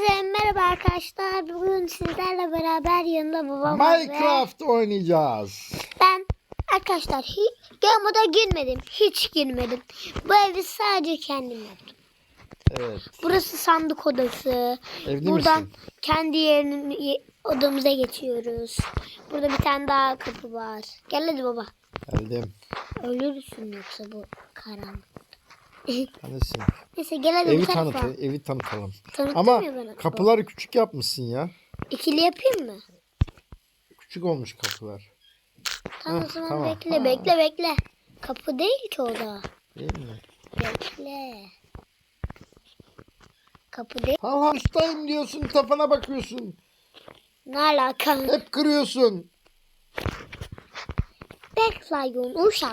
Herkese merhaba arkadaşlar. Bugün sizlerle beraber yanında babam var ve Minecraft oynayacağız. ben arkadaşlar hiç moda girmedim. Hiç girmedim. Bu evi sadece kendim yaptım. Evet. Burası sandık odası. Evde Buradan misin? kendi yerini odamıza geçiyoruz. Burada bir tane daha kapı var. Gel hadi baba. Geldim. Ölürsün yoksa bu karanlık. Neredesin? Neyse gel hadi Evi tanıt, evi tanıtalım. Tanıttım Ama bana. kapıları küçük yapmışsın ya. İkili yapayım mı? Küçük olmuş kapılar. Tamam o Heh, zaman tamam. bekle Ha. bekle bekle. Kapı değil ki o da. Değil mi? Bekle. Kapı değil. Halha ustayım diyorsun tapana bakıyorsun. Ne alaka? Hep kırıyorsun. Bekleyin uşağım.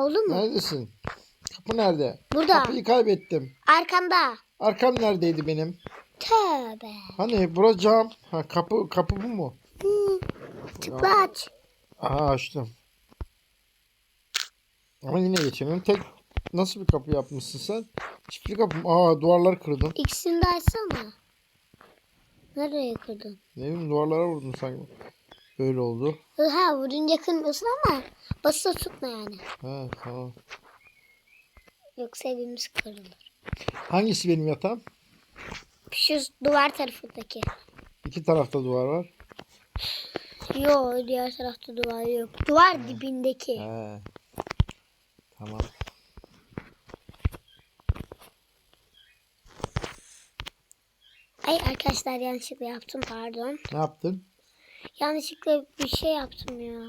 Oldu mu? Neredesin? Kapı nerede? Burada. Kapıyı kaybettim. Arkanda. Arkam neredeydi benim? Tövbe. Hani bura cam. Ha kapı kapı bu mu? Hı. Tıkla aç. Aha açtım. Ama yine geçemiyorum. Tek nasıl bir kapı yapmışsın sen? Çiftli kapı mı? Aa duvarları kırdın. İkisini de açsana. Nereye kırdın? Ne bileyim duvarlara vurdun sanki. Böyle oldu. Ha vurunca kırmıyorsun ama basılı tutma yani. Ha tamam. Yoksa evimiz kırılır. Hangisi benim yatağım? Şu duvar tarafındaki. İki tarafta duvar var. Yok diğer tarafta duvar yok. Duvar dibindeki. He. Tamam. Ay arkadaşlar yanlışlıkla yaptım pardon. Ne yaptın? Yanlışlıkla bir şey yaptım ya.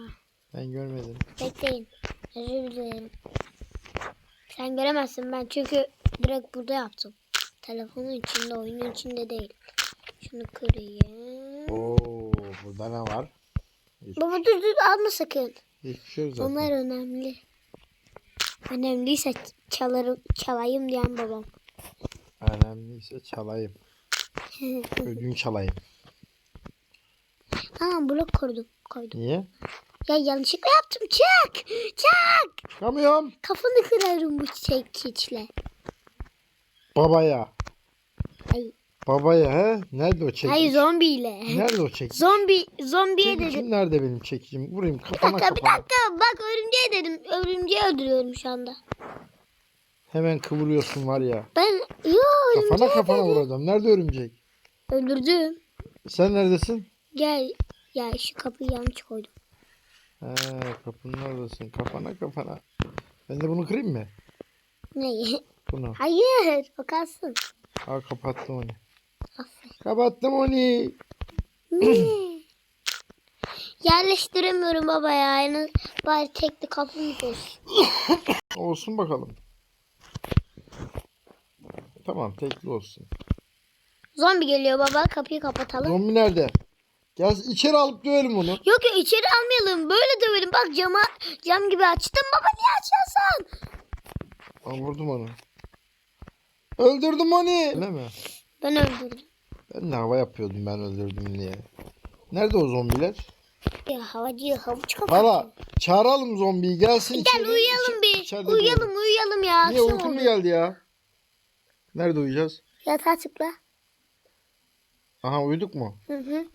Ben görmedim. Bekleyin. Özür dilerim. Sen göremezsin ben çünkü direkt burada yaptım. Telefonun içinde oyunun içinde değil. Şunu kırayım. Oo, burada ne var? Baba dur dur alma sakın. Hiçbir şey yok zaten. Onlar önemli. Önemliyse çalarım, çalayım diyen babam. Önemliyse çalayım. Ödün çalayım. Ha blok koydum. koydum. Niye? Ya yanlışlıkla yaptım. Çak! Çak! Çıkamıyorum. Kafanı kırarım bu çekiçle. Babaya. Ay, Babaya he? Nerede o çekiç? hayır zombiyle. Nerede o çekiç? Zombi, zombiye Çekicim dedim. nerede benim çekicim? Vurayım Bir kafana dakika, bir kafana. dakika. Bak örümceğe dedim. Örümceği öldürüyorum şu anda. Hemen kıvırıyorsun var ya. Ben, yo örümceği Kafana kafana dedim. vuracağım. Nerede örümcek? Öldürdüm. Sen neredesin? Gel. Ya şu kapıyı yanlış koydum. He kapının oradasın. Kafana kafana. Ben de bunu kırayım mı? Neyi? Bunu. Hayır. O kalsın. Aa kapattım onu. Aferin. Kapattım onu. Yerleştiremiyorum baba ya. Yani bari tekli kapımız olsun. Olsun bakalım. Tamam tekli olsun. Zombi geliyor baba. Kapıyı kapatalım. Zombi nerede? Gel içeri alıp dövelim onu. Yok yok içeri almayalım. Böyle dövelim. Bak cama cam gibi açtım baba niye açıyorsun? Aa, vurdum onu. Öldürdüm onu. Öyle mi? Ben öldürdüm. Ben de hava yapıyordum ben öldürdüm diye. Nerede o zombiler? Ya havacı havuç kapattı. Hala çağıralım zombiyi gelsin Gel içeri. uyuyalım bir. içeride uyuyalım dövelim. ya. Niye Akşam uykun mu oldu. geldi ya? Nerede uyuyacağız? Yatağa tıkla. Aha uyuduk mu? Hı hı.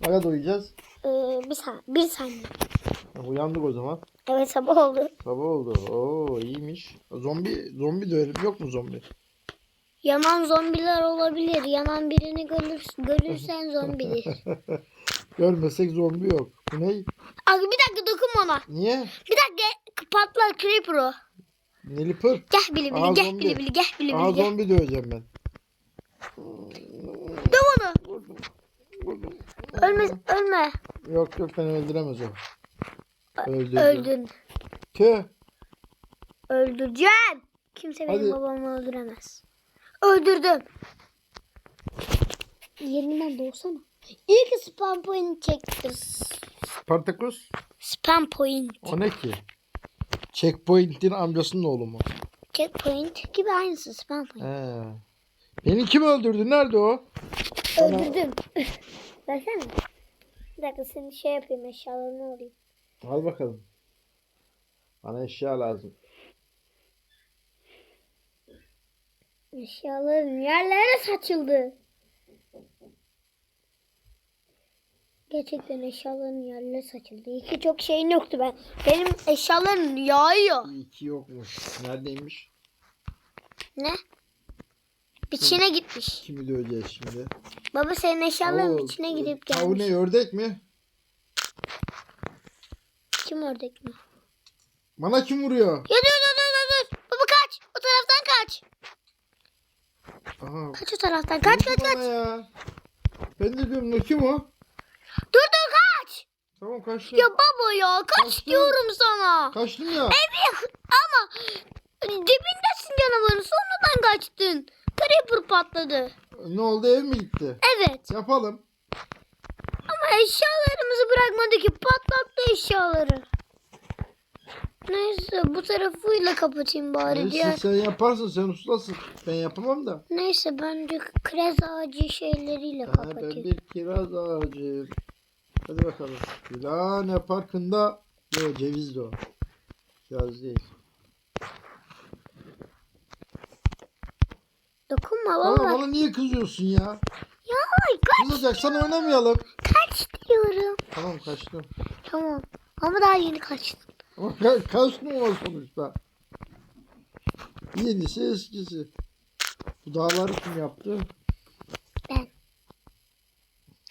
Ne kadar uyuyacağız? Ee, bir saniye. Bir saniye. Uyandık o zaman. Evet sabah oldu. Sabah oldu. Oo iyiymiş. Zombi zombi dövelim. Yok mu zombi? Yanan zombiler olabilir. Yanan birini görür, görürsen zombidir. Görmesek zombi yok. Bu ne? Abi bir dakika dokunma ona. Niye? Bir dakika patlar creeper o. Nilüfer. Gel bili bili Aa, gel zombi. bili bili gel bili bili gel. zombi döveceğim ben. Döv onu. Ölme ölme. Yok yok beni öldüremez o. Öldürdü. Öldün. Tüh. Öldüreceğim. Kimse benim Hadi. babamı öldüremez. Öldürdüm. Yerinden doğsana. İyi ki spam point çektim. Spartakus. Spam point. O ne ki? Checkpoint'in amcasının oğlu mu? Checkpoint gibi aynısı spam point. He. Beni kim öldürdü? Nerede o? Öldürdüm. Versene. Bir dakika seni şey yapayım eşyalarını alayım. Al bakalım. Bana eşya lazım. Eşyaların yerlere saçıldı. Gerçekten eşyaların yerlere saçıldı. İyi ki çok şeyin yoktu ben. Benim eşyalarım yağıyor. İyi ki yokmuş. Neredeymiş? Ne? İçine gitmiş. Kimi döveceğiz şimdi? Baba senin eşyaların Oo, içine gidip Tavu gelmiş. ne ördek mi? Kim ördek mi? Bana kim vuruyor? Ya dur dur dur dur dur. Baba kaç. O taraftan kaç. Aha. Kaç o taraftan. Kaç kaç kaç. ya. Ben de diyorum ne kim o? Dur dur kaç. Tamam kaçtım. Ya baba ya kaç Kaçtım. diyorum sana. Kaçtım ya. Evet ama dibindesin canavarın sonradan kaçtın. Creeper patladı. Ne oldu ev mi gitti? Evet Yapalım. ama eşyalarımızı bırakmadı ki patlattı eşyaları. Neyse bu tarafıyla kapatayım bari Neyse diğer. sen yaparsın sen ustasın. Ben yapamam da. Neyse bence krez ağacı şeyleriyle Ha, ben kapatayım. bir kiraz ağacıyım. Hadi bakalım. Gülhane Parkı'nda Yo ceviz de o. Kiraz değil. Dokunma Bana, baba. bana niye kızıyorsun ya? Ya kaç, Kızacaksan oynamayalım. kaç diyorum. Tamam kaçtım. Tamam ama daha yeni kaçtım. Ama ka- kaçtım ama sonuçta. Yenisi eskisi. Bu dağları kim yaptı? Ben.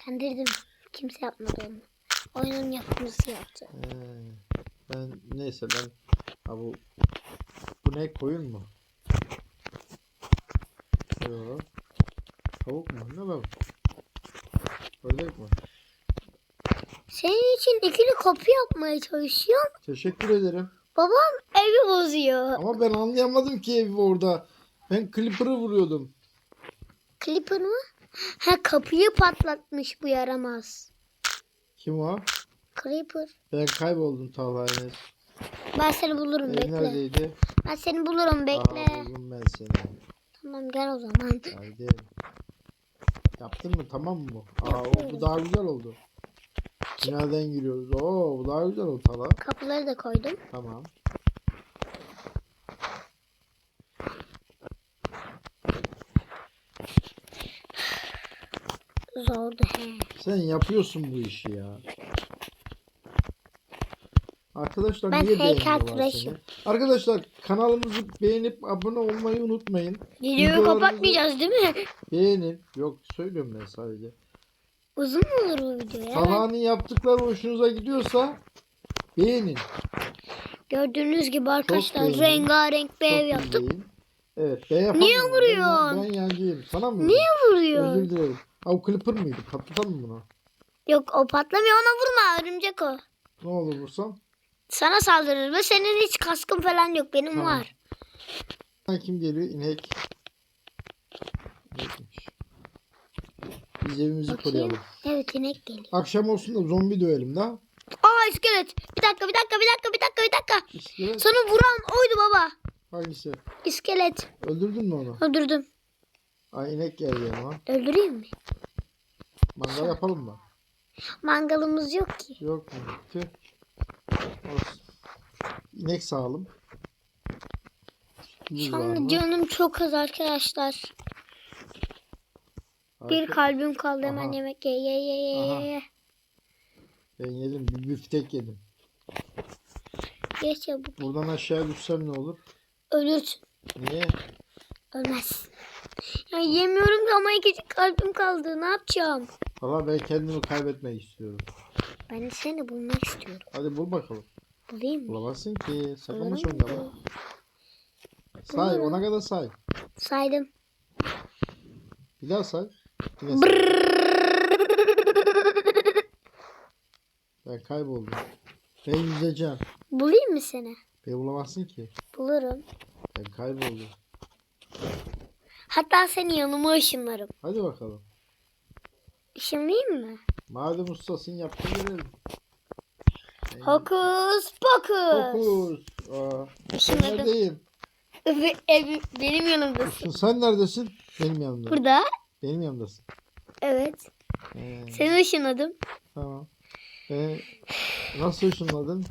Kandırdım. Kimse yapmadı onu. Oyunun yapımcısı yaptı. He, ben neyse ben ha bu bu ne koyun mu? Yo. Tavuk mu? Ne lan? Ördek mi? Senin için ikili kapı yapmaya çalışıyorum. Teşekkür ederim. Babam evi bozuyor. Ama ben anlayamadım ki evi orada. Ben Clipper'ı vuruyordum. Clipper mı? Ha kapıyı patlatmış bu yaramaz. Kim o? Creeper. Ben kayboldum Talha Enes. Ben seni bulurum Ev bekle. neredeydi? Ben seni bulurum bekle. Aa, buldum ben seni. Tamam gel o zaman. Haydi. Yaptın mı? Tamam mı? bu? Aa, o, bu daha güzel oldu. Nereden giriyoruz? Oo, bu daha güzel oldu Talha. Kapıları da koydum. Tamam. Zordu he. Sen yapıyorsun bu işi ya. Arkadaşlar Ben niye heykeltıraşım. seni? Arkadaşlar kanalımızı beğenip abone olmayı unutmayın. Videoyu kapatmayacağız değil mi? Beğenin. Yok söylüyorum ben sadece. Uzun mu olur bu video ya? Talha'nın yaptıkları hoşunuza gidiyorsa beğenin. Gördüğünüz gibi arkadaşlar rengarenk bir ev yaptık. Evet ben. Niye Ben- vuruyorsun? Ben, yancıyım. Sana mı? Niye vurdum? vuruyor? Özür dilerim. Ha o Clipper mıydı? Patlatalım mı bunu? Yok o patlamıyor ona vurma örümcek o. Ne olur vursam? Sana saldırır ve senin hiç kaskın falan yok benim Tamam. var. Ha, kim geliyor? İnek. İnekmiş. Biz evimizi koruyalım. Evet inek geliyor. Akşam olsun da zombi dövelim da. Aa iskelet. Bir dakika bir dakika bir dakika bir dakika bir dakika. İskelet Sana vuran oydu baba. hangisi? İskelet. Öldürdün mü onu? Öldürdüm. Ay inek geldi yanıma. Öldüreyim mi? Mangal yapalım mı? Mangalımız yok ki. Yok mu? Tüh. Olsun. İnek sağalım. Şu mı? canım çok az arkadaşlar. Bir Harika. kalbim kaldı hemen Aha. yemek ye ye ye ye Aha. ye. Ben yedim. Bir büftek yedim. Ye çabuk. Buradan aşağı düşsem ne olur? Ölürsün. Niye? Ölmez. Ya yemiyorum ki ama iki kalbim kaldı. Ne yapacağım? Valla ben kendimi kaybetmek istiyorum. Ben seni bulmak istiyorum. Hadi bul bakalım. Bulayım mı? Bulamazsın ki. Saklanmış Bulurum. onda ama. Say ona kadar say. Saydım. Bir daha say. Yine say. Ben kayboldum. Ben yüzeceğim. Bulayım mı seni? Beni bulamazsın ki. Bulurum. Ben kayboldum. Hatta seni yanıma ışınlarım. Hadi bakalım. Işınlayayım mı? Madem ustasın yaptın görelim. Hokus pokus. Fokus. Aa, ben Işınladım. neredeyim? Ve ev, benim yanımdasın. Sen neredesin? Benim yanımda. Burada. Benim yanımdasın. Evet. Ee, Seni ışınladım. tamam. Ee, nasıl ışınladın?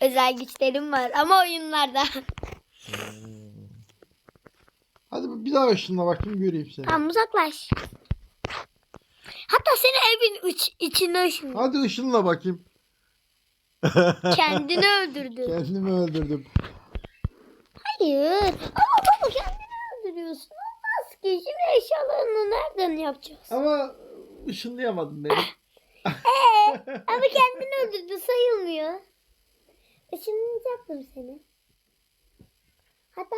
Özel güçlerim var ama oyunlarda. Hadi bir daha ışınla bakayım göreyim seni. tamam uzaklaş. Hatta seni evin iç, içine ışınla. Hadi ışınla bakayım. Kendini öldürdü. Kendimi öldürdüm. Hayır. Ama baba kendini öldürüyorsun. Olmaz ki. Şimdi eşyalarını nereden yapacağız? Ama ışınlayamadım beni. Ama kendini öldürdü sayılmıyor. Işınlayacaktım seni. Hatta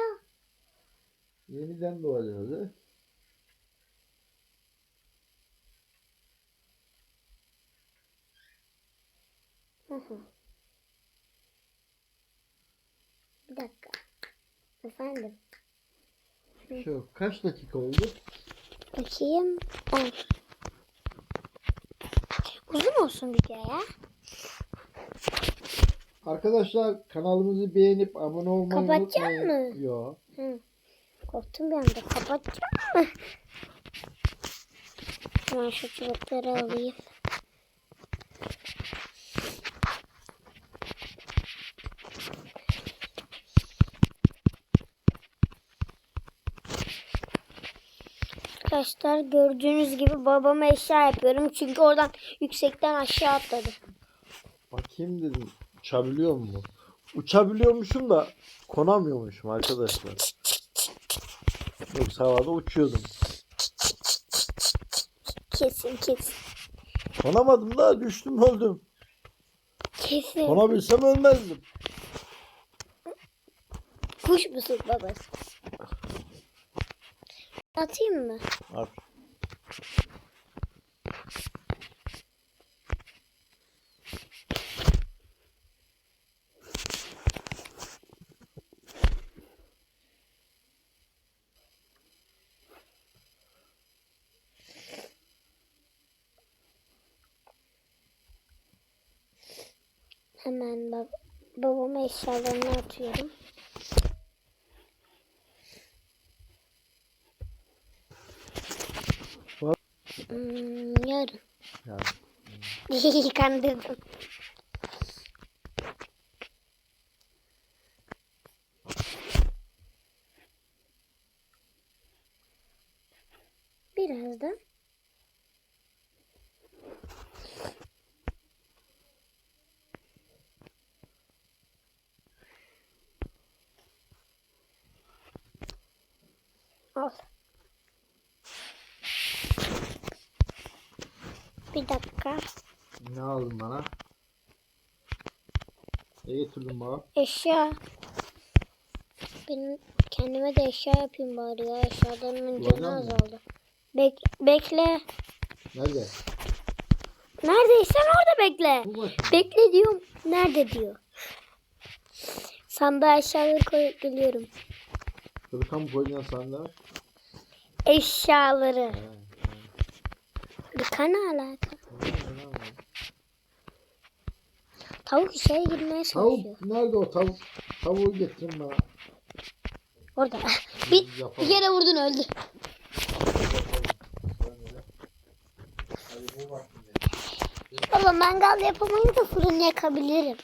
Yeniden doğacağız he? Bir dakika. Efendim. Şu kaç dakika oldu? Bakayım. On. Uzun olsun video ya. Arkadaşlar kanalımızı beğenip abone olmayı Kapatacak unutmayın. mı? Yok. Hı. Korktum bir anda. Kapatacağım mı? Hemen şu çubukları alayım. Arkadaşlar gördüğünüz gibi babama eşya yapıyorum. Çünkü oradan yüksekten aşağı atladı. Bakayım dedim. Uçabiliyor mu? Uçabiliyormuşum da konamıyormuşum arkadaşlar. Yoksa havada uçuyordum. Kesin kesin. Konamadım da düştüm öldüm. Kesin. Konabilsem ölmezdim. Kuş musun babası? Atayım mı? At. Hemen bab babama eşyalarını atıyorum. Hmm, yarın. Yani. Kandırdım. Birazdan. Al. Bir dakika. Ne aldın bana? Ne getirdin bana? Eşya. Ben kendime de eşya yapayım bari ya. Eşyalarımın canı azaldı. Bek bekle. Nerede? Neredeysen orada bekle. Bekle diyorum. Nerede diyor. Sandığa eşyaları koyup geliyorum. Kırıka mı koyacaksın sandığa? Eşyaları. He, alaka. Ne? Tavuk içeri girmeye çalışıyor. Tavuk nerede o tavuk? Tavuğu getirin bana. Orada. Bir, bir Yapalım. kere vurdun öldü. Baba mangal yapamayı da fırın yakabilirim.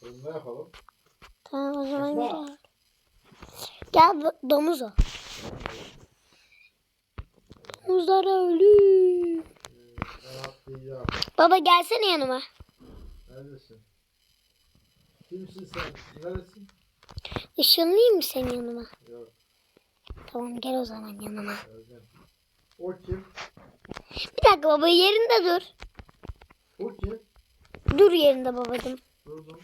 Fırında yapalım. Tamam o zaman gel. Gel domuz o. Domuzlar ölü. Baba gelsene yanıma. Neredesin? Kimsin sen? Neredesin? Işınlayayım mı senin yanıma? Yok. Tamam gel o zaman yanıma. O kim? Bir dakika baba yerinde dur. O kim? Dur yerinde babacığım. Durdum.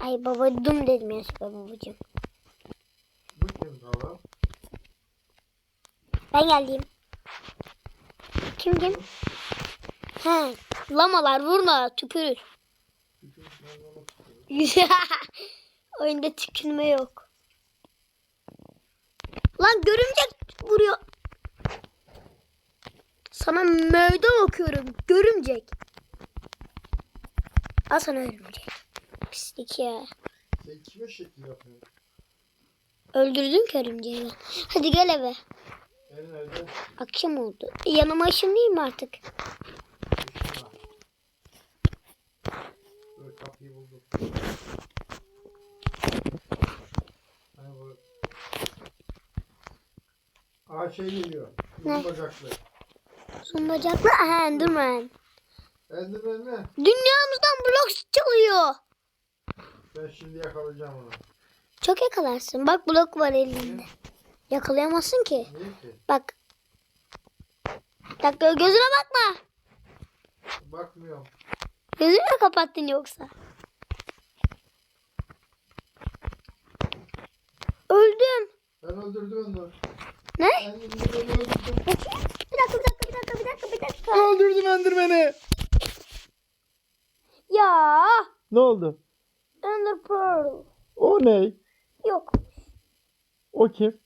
Ay babacığım dedim ya süper babacığım. Bu kim Tala? Ben geldim. Kim kim? He, lamalar vurma tükürür. Oyunda tükürme yok. Lan görümcek vuruyor. Sana meydan okuyorum. Görümcek. Al sana örümcek. Pislik ya. Sen kime şekil yapıyorsun? Öldürdün ki örümceği ben. Hadi gel eve. Akşam oldu. Yanıma ışınlayayım mı artık? Kapıyı buldum. Aa şey geliyor. Ne? Bacaklı. Uzun bacaklı Enderman. Enderman ne? Dünyamızdan blok çalıyor. Ben şimdi yakalayacağım onu. Çok yakalarsın. Bak blok var elinde. Ne? Yakalayamazsın ki. Bak. Bak gö- gözüne bakma. Bakmıyorum. Gözünü mü kapattın yoksa? Öldüm. Ben öldürdüm onu. Ne? Öldürdüm. Bir dakika bir dakika bir dakika bir dakika bir dakika. Öldürdüm Enderman'i. Ya. Ne oldu? Ender Pearl. O ne? Yok. O kim?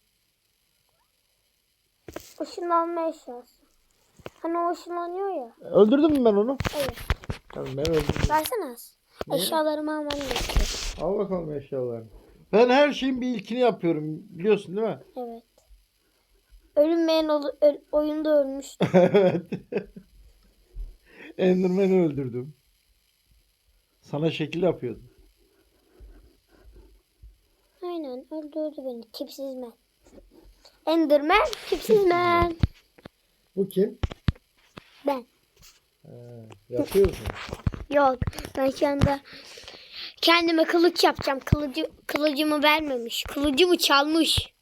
Işınlanma eşyası. Hani o ışınlanıyor ya. Öldürdün mü ben onu? Evet. Tamam ben öldürdüm. Versene az. Niye? Eşyalarımı almam gerekiyor. Al bakalım eşyalarını. Ben her şeyin bir ilkini yapıyorum. Biliyorsun değil mi? Evet. Ölünmeyen ol- öl- oyunda ölmüş. evet. Enderman'i öldürdüm. Sana şekil yapıyordum. Aynen öldürdü beni. Tipsiz men. Enderman, tipsiz men. Bu kim? Ben. He, yapıyorsun. Yok ben şu anda kendime kılıç yapacağım. Kılıcı, kılıcımı vermemiş. Kılıcımı çalmış.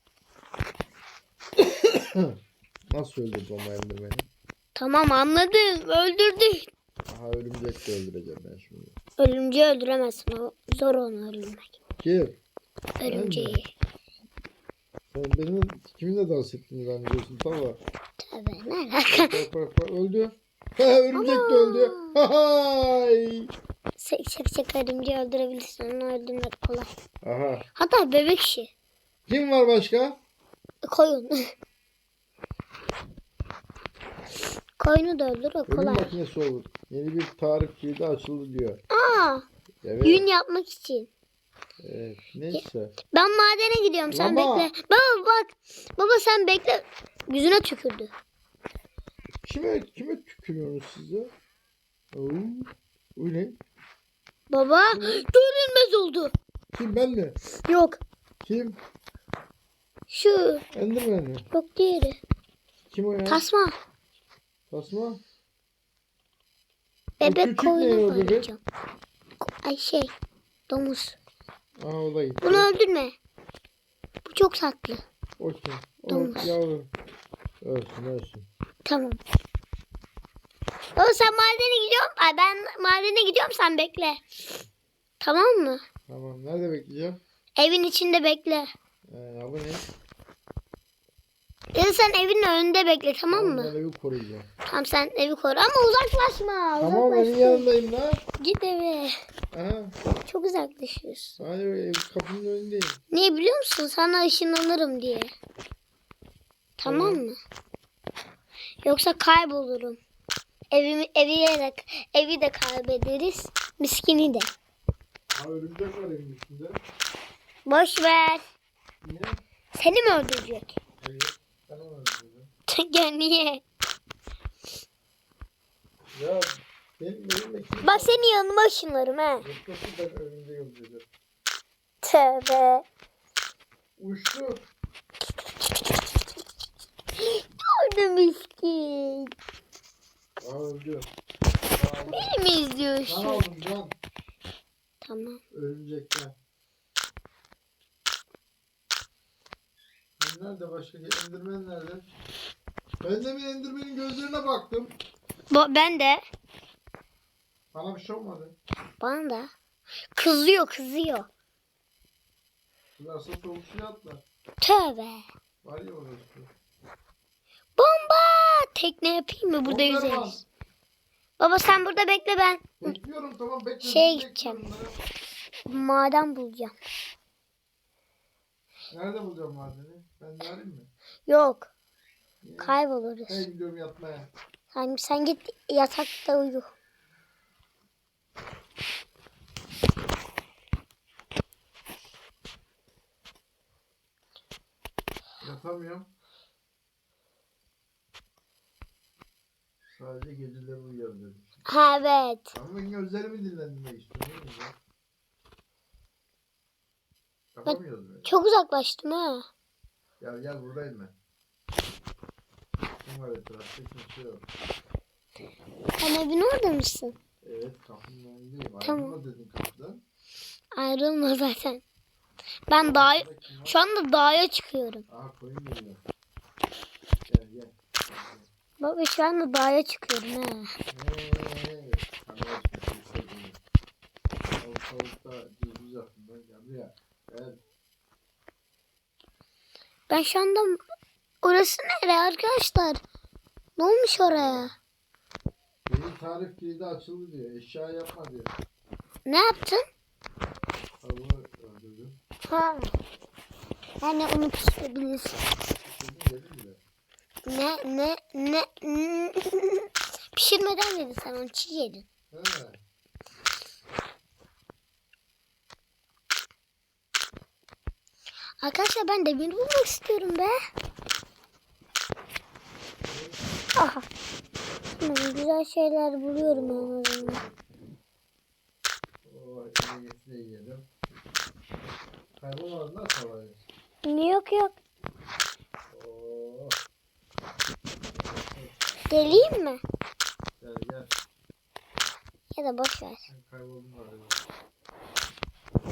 Nasıl öldürdün o Enderman'i? Tamam anladım. Öldürdü. Aha örümcek de öldüreceğim ben şimdi. Ölümcüyü öldüremezsin. O zor onu öldürmek. Kim? Örümceği. Sen benim kiminle dans ettiğini zannediyorsun tamam. Tabii ne alaka? Bak bak bak öldü. Ha, örümcek de öldü. Hay. Sık sık sık örümceği öldürebilirsin. Onu öldürmek kolay. Aha. Hatta bebek işi. Kim var başka? Koyun. Koyunu da öldür o Ölüm kolay. makinesi olur. Yeni bir tarih kilidi açıldı diyor. Aa, Evet. yün yapmak için. Evet. Neyse. Ben madene gidiyorum sen Baba. bekle. Baba bak. Baba sen bekle. Yüzüne tükürdü. Kime kime tükürüyorsunuz siz ya? Oo. O ne? Baba görünmez oldu. Kim ben mi? Yok. Kim? Şu. Enderman mi? Yok diğeri. Kim o ya? Tasma. Tasma. Bebek küçük ne ya koyunu bebek? koyacağım. Ay şey. Domuz. Aa o gitti. Bunu öldürme. Bu çok tatlı. O kim? O Domuz. yavrum. Ölsün ölsün. Tamam. Baba sen madene gidiyorum. Ay ben madene gidiyorum sen bekle. Tamam mı? Tamam. Nerede bekleyeceğim? Evin içinde bekle. Ee, ya bu ne? Ya da sen evin önünde bekle tamam mı? Ben evi koruyacağım. Tamam sen evi koru ama uzaklaşma. Tamam uzaklaşma. yanındayım lan. Git eve. Aha. Çok uzaklaşıyorsun. Hayır kapının önündeyim. Niye biliyor musun? Sana ışınlanırım diye. Tamam mı? Yoksa kaybolurum. Evimi evi de, evi de kaybederiz. Miskini de. Ha örümcek var evin üstünde. Boş ver. Niye? Seni mi öldürecek? Evet. Ben onu öldürdüm. Gel niye? Ya? Bak seni yanıma ışınlarım he. Ben örümceği öldürdüm. Tövbe. Uçtu. Orada miskin. Aa öldü. Beni mi izliyorsun? aldım can. Tamam. Örümcekten. Ben Nerede başka? Enderman nerede? Ben de bir Enderman'in gözlerine baktım. Bu, ben de. Bana bir şey olmadı. Bana da. Kızıyor kızıyor. Soğuk suya atlar. Tövbe. Var ya orası. Bomba! Tekne yapayım mı? Burada var. yüzeriz. Baba sen burada bekle ben. Bekliyorum tamam bekle. Şeye gideceğim. Maden bulacağım. Nerede bulacağım madeni? Ben de arayayım mı? Yok. Niye? Kayboluruz. Hey gidiyorum yatmaya. Hani sen git yatakta uyu. Yatamıyorum. Sadece geceleri uyuyabilirim. Evet. Ama ben gözlerimi dinlendirmek istiyorum. Yapamıyoruz böyle. Çok uzaklaştım ha. Gel gel buradayım ben. Kim var etrafta kimse yok. Sen evin orada mısın? Evet kapının önündeyim. Tamam. Ayrılma dedin kapıdan. Ayrılma zaten. Ben dağa, şu anda dağa çıkıyorum. Baba şu anda dağa çıkıyorum. Gel. Ben şu anda orası nere arkadaşlar? Ne olmuş oraya? Benim tarif kilidi açıldı diyor. Eşya yapma diyor. Ne yaptın? Ha. Yani bile. Ne ne ne pişirmeden yedin sen onu çiğ yedin. He. Arkadaşlar ben demir bulmak istiyorum be. Aha. Tamam, güzel şeyler buluyorum en azından. O emeği de yiyelim. Kaybolmadın da tavayı. Yok yok. Oo. Geleyim mi? Gel gel. Ya da boş ver.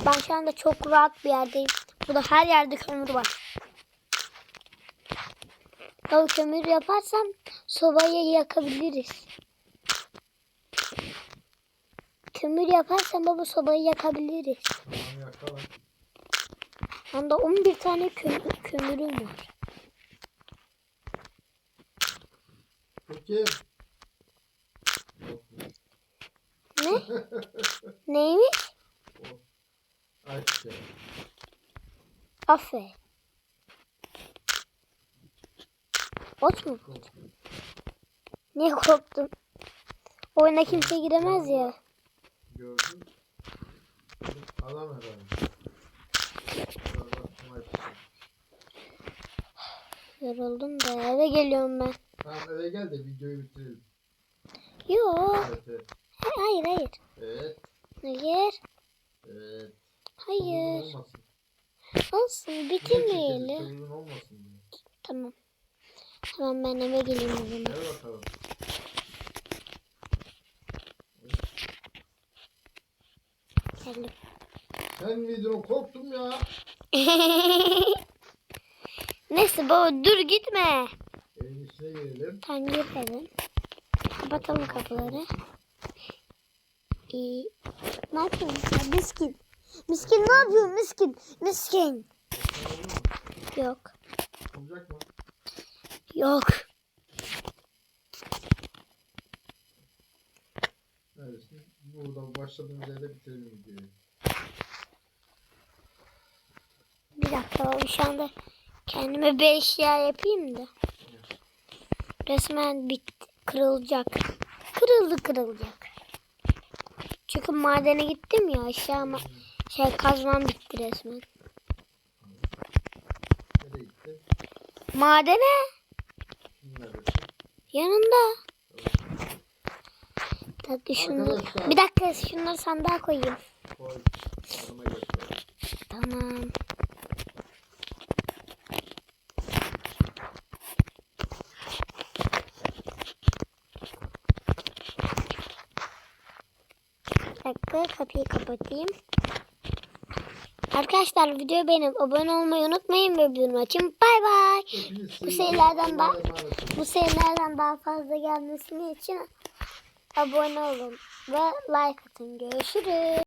Ben şu anda çok rahat bir yerdeyim. Burada her yerde kömür var. Tabii kömür yaparsam sobayı yakabiliriz. Kömür yaparsam baba sobayı yakabiliriz. Tamam yakala. Anda 11 tane kö- kömürüm var. Peki. Ne? Neymiş? Ayşe. Aferin. Ot mu? Niye korktun? Oyuna kimse giremez ya. Gördün. Adam herhalde. Yoruldum da eve geliyorum ben. Tamam eve gel de videoyu bitirelim. Yok. Evet evet. Hayır hayır. Evet. Hayır. Evet. Hayır. Olmasın. Olsun bitirmeyelim. olmasın. Tamam. Hemen ben eve geleyim o zaman. Gel bakalım. Geldim. Sen miydin korktum ya. Neyse baba dur gitme. İçine girelim. Girelim. Kapatalım kapıları. İyi. Ne yapıyorsun miskin? Miskin ne yapıyorsun miskin? Miskin. Yok. Olacak mı? Yok. Neredesin? Burada başladığımız yerde bitirelim videoyu. Bir dakika şu anda kendime bir eşya yapayım da. Resmen bitti. Kırılacak. Kırıldı kırılacak. Çünkü madene gittim ya aşağı ama şey kazmam bitti resmen. Madene yanında. Bir dakika Arkadaşlar. bir dakika şunları sandığa koyayım. Tamam. Bir dakika kapıyı kapatayım. Arkadaşlar videoyu beğenip abone olmayı unutmayın ve bildirim açın. Bay bay. Bu sevgiyle şeylerden daha bu serilerden daha fazla gelmesini için abone olun ve like atın. Görüşürüz.